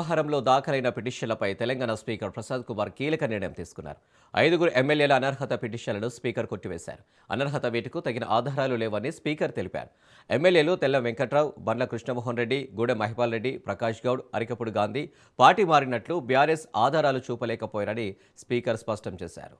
వ్యవహారంలో దాఖలైన పిటిషన్లపై తెలంగాణ స్పీకర్ ప్రసాద్ కుమార్ కీలక నిర్ణయం తీసుకున్నారు. ఐదుగురు ఎమ్మెల్యేల అనర్హత పిటిషన్లను స్పీకర్ కొట్టివేశారు. అనర్హత వేటుకు తగిన ఆధారాలు లేవని స్పీకర్ తెలిపారు. ఎమ్మెల్యేలు తెల్ల వెంకట్రావు బండ్ల కృష్ణమోహన్ రెడ్డి గూడెం మహిపాల్ రెడ్డి ప్రకాష్ గౌడ్ అరికపుడు గాంధీ పార్టీ మారినట్లు బీఆర్ఎస్ ఆధారాలు చూపలేకపోయారని స్పీకర్ స్పష్టం చేశారు.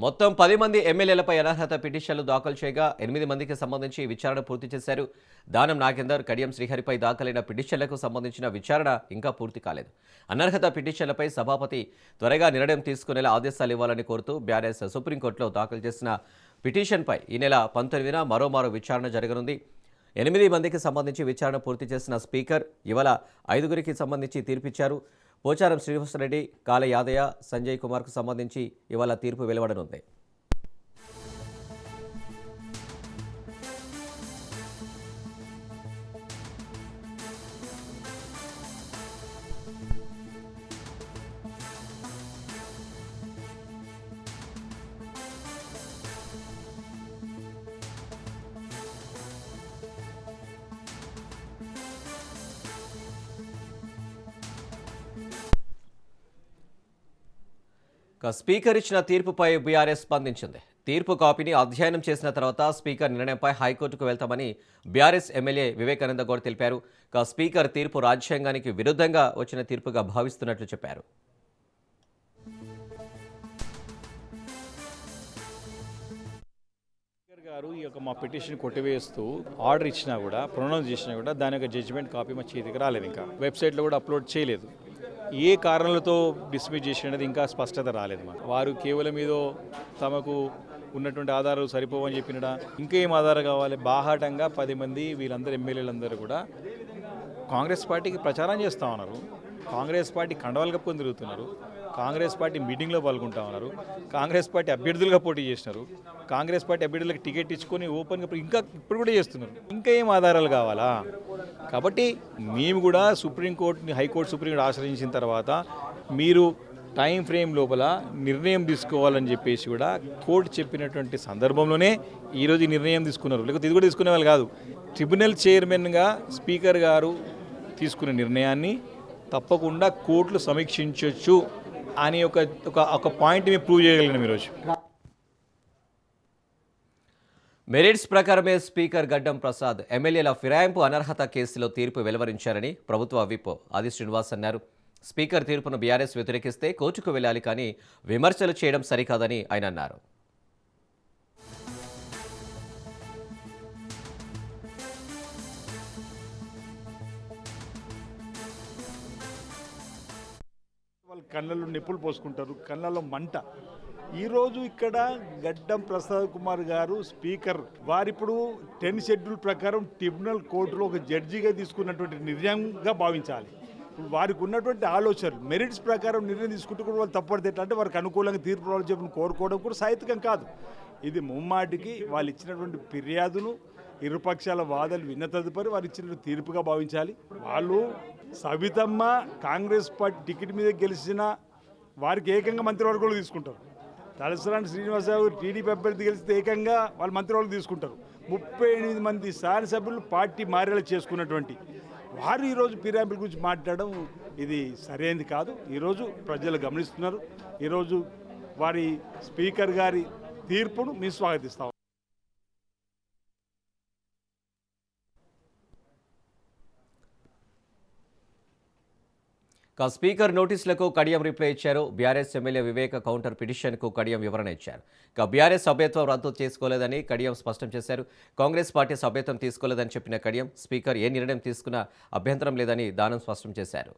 మొత్తం పది మంది ఎమ్మెల్యేలపై అనర్హత పిటిషన్లు దాఖలు చేయగా ఎనిమిది మందికి సంబంధించి విచారణ పూర్తి చేశారు. దానం నాగేందర్ కడియం శ్రీహరిపై దాఖలైన పిటిషన్లకు సంబంధించిన విచారణ ఇంకా పూర్తి కాలేదు. అనర్హత పిటిషన్లపై సభాపతి త్వరగా నిర్ణయం తీసుకునేలా ఆదేశాలు ఇవ్వాలని కోరుతూ బీఆర్ఎస్ సుప్రీంకోర్టులో దాఖలు చేసిన పిటిషన్పై ఈ నెల పంతొమ్మిదిన మరోమారు విచారణ జరగనుంది. ఎనిమిది మందికి సంబంధించి విచారణ పూర్తి చేసిన స్పీకర్ ఇవాళ ఐదుగురికి సంబంధించి తీర్పిచ్చారు. పోచారం శ్రీనివాసరెడ్డి కాల యాదయ్య సంజయ్ కుమార్కు సంబంధించి ఇవాళ తీర్పు వెలువడనుంది. స్పీకర్ ఇచ్చిన తీర్పుపై బీఆర్ఎస్ స్పందించింది. తీర్పు కాపీని అధ్యయనం చేసిన తర్వాత స్పీకర్ నిర్ణయంపై హైకోర్టుకు వెళ్తామని బీఆర్ఎస్ ఎమ్మెల్యే వివేకానంద గౌడ్ తెలిపారు. ఇక స్పీకర్ తీర్పు రాజ్యాంగానికి విరుద్ధంగా వచ్చిన తీర్పుగా భావిస్తున్నట్లు చెప్పారు. స్పీకర్ గారు ఈ యొక్క మా పిటిషన్ కొట్టివేస్తూ ఆర్డర్ ఇచ్చినా కూడా ప్రొనౌన్స్ చేసినా కూడా దాని యొక్క జడ్జిమెంట్ కాపీ మా చేతికి రాలేదు ఇంకా. వెబ్సైట్లో కూడా అప్లోడ్ చేయలేదు. ఏ కారణాలతో డిస్మిస్ చేసి అనేది ఇంకా స్పష్టత రాలేదు మాకు. వారు కేవలం ఏదో తమకు ఉన్నటువంటి ఆధారాలు సరిపోవని చెప్పినడా ఇంకా ఏం ఆధారం కావాలి? బాహాటంగా పది మంది వీళ్ళందరూ ఎమ్మెల్యేలందరూ కూడా కాంగ్రెస్ పార్టీకి ప్రచారం చేస్తూ ఉన్నారు. కాంగ్రెస్ పార్టీ కండవాలు కప్పుకొని తిరుగుతున్నారు. కాంగ్రెస్ పార్టీ మీటింగ్లో పాల్గొంటా ఉన్నారు. కాంగ్రెస్ పార్టీ అభ్యర్థులుగా పోటీ చేసినారు. కాంగ్రెస్ పార్టీ అభ్యర్థులకు టికెట్ ఇచ్చుకొని ఓపెన్గా ఇంకా ఇప్పుడు కూడా చేస్తున్నారు. ఇంకా ఏం ఆధారాలు కావాలా? కాబట్టి మేము కూడా సుప్రీంకోర్టుని హైకోర్టు సుప్రీంకోర్టు ఆశ్రయించిన తర్వాత మీరు టైం ఫ్రేమ్ లోపల నిర్ణయం తీసుకోవాలని చెప్పేసి కూడా కోర్టు చెప్పినటువంటి సందర్భంలోనే ఈరోజు నిర్ణయం తీసుకున్నారు. లేకపోతే ఇది కూడా తీసుకునే వాళ్ళు కాదు. ట్రిబ్యునల్ చైర్మన్గా స్పీకర్ గారు తీసుకున్న నిర్ణయాన్ని తప్పకుండా కోర్టులు సమీక్షించవచ్చు అని ఒక ఒక పాయింట్ మేము ప్రూవ్ చేయగలిగినాం ఈరోజు మెరిట్స్ ప్రకారమే స్పీకర్ గడ్డం ప్రసాద్ ఎమ్మెల్యేల ఫిరాయింపు అనర్హత కేసులో తీర్పు వెలువరించారని ప్రభుత్వ విప్ ఆది శ్రీనివాస్ అన్నారు. స్పీకర్ తీర్పును బీఆర్ఎస్ వ్యతిరేకిస్తే కోర్టుకు వెళ్ళాలి కానీ విమర్శలు చేయడం సరికాదని ఆయన అన్నారు. కళ్ళల్లో నిప్పులు పోసుకుంటారు కళ్ళల్లో మంట. ఈరోజు ఇక్కడ గడ్డం ప్రసాద్ కుమార్ గారు స్పీకర్. వారిప్పుడు టెన్ షెడ్యూల్ ప్రకారం ట్రిబ్యునల్ కోర్టులో ఒక జడ్జిగా తీసుకున్నటువంటి నిర్ణయంగా భావించాలి. ఇప్పుడు వారికి ఉన్నటువంటి ఆలోచనలు మెరిట్స్ ప్రకారం నిర్ణయం తీసుకుంటూ కూడా వాళ్ళు తప్పడితే ఎట్లా అంటే వారికి అనుకూలంగా తీర్పు రావాలని చెప్పి కోరుకోవడం కూడా సాహిత్యకం కాదు. ఇది ముమ్మాటికి వాళ్ళు ఇచ్చినటువంటి ఫిర్యాదును ఇరుపక్షాల వాదనలు విన్న తదుపరి వారు ఇచ్చిన తీర్పుగా భావించాలి. వాళ్ళు సవితమ్మ కాంగ్రెస్ పార్టీ టికెట్ మీద గెలిచిన వారికి ఏకంగా మంత్రివర్గంలో తీసుకుంటారు. తలసరాని శ్రీనివాసరావు టీడీపీ అభ్యర్థి గెలిస్తే ఏకంగా వాళ్ళు మంత్రివర్గం తీసుకుంటారు. ముప్పై ఎనిమిది మంది శాసనసభ్యులు పార్టీ మారేలా చేసుకున్నటువంటి వారు ఈరోజు ఫిర్యాదుల గురించి మాట్లాడడం ఇది సరైనది కాదు. ఈరోజు ప్రజలు గమనిస్తున్నారు. ఈరోజు వారి స్పీకర్ గారి తీర్పును మేము స్వాగతిస్తాం. ఇక స్పీకర్ నోటీసులకు కడియం రిప్లై ఇచ్చారు. బీఆర్ఎస్ ఎమ్మెల్యే వివేక కౌంటర్ పిటిషన్కు కడియం వివరణ ఇచ్చారు. ఇక బీఆర్ఎస్ సభ్యత్వం రద్దు చేసుకోలేదని కడియం స్పష్టం చేశారు. కాంగ్రెస్ పార్టీ సభ్యత్వం తీసుకోలేదని చెప్పిన కడియం స్పీకర్ ఏ నిర్ణయం తీసుకున్నా అభ్యంతరం లేదని దానం స్పష్టం చేశారు.